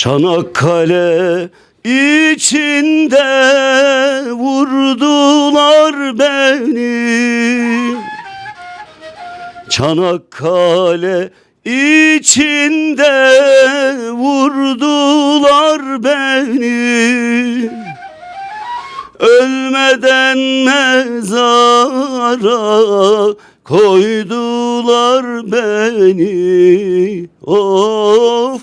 Çanakkale içinde vurdular beni. Çanakkale içinde vurdular beni. Ölmeden mezara koydular beni. Of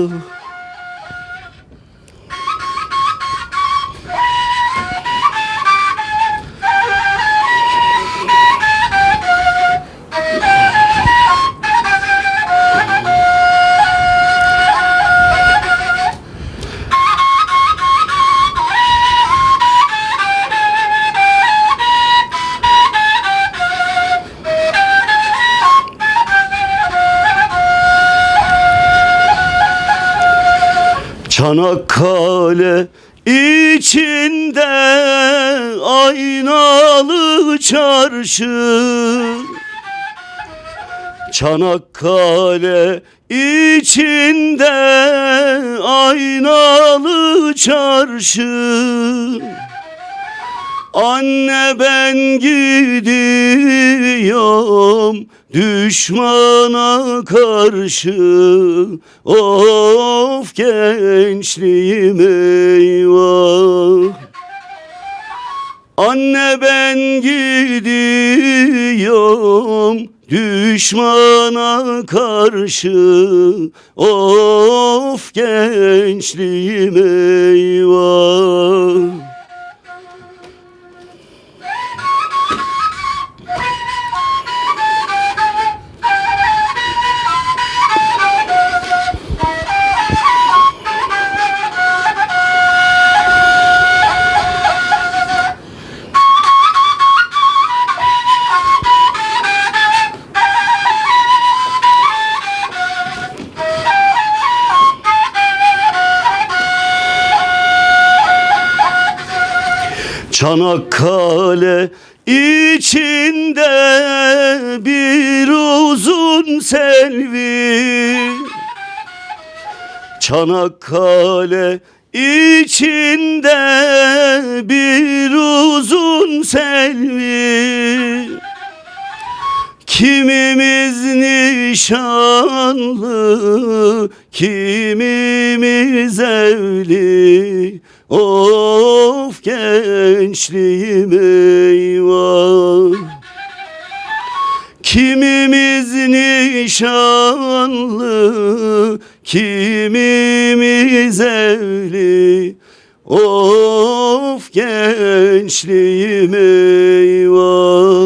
Çanakkale içinde aynalı çarşı. Çanakkale içinde aynalı çarşı. Anne ben gidiyorum düşmana karşı Of gençliğim eyvah. Anne ben gidiyorum düşmana karşı Of gençliğim eyvah Çanakkale içinde bir uzun selvi. Çanakkale içinde bir uzun selvi Kimimiz nişanlı, kimimiz evli? Of gençliğim eyvah Kimimiz nişanlı, kimimiz evli? Of gençliğim eyvah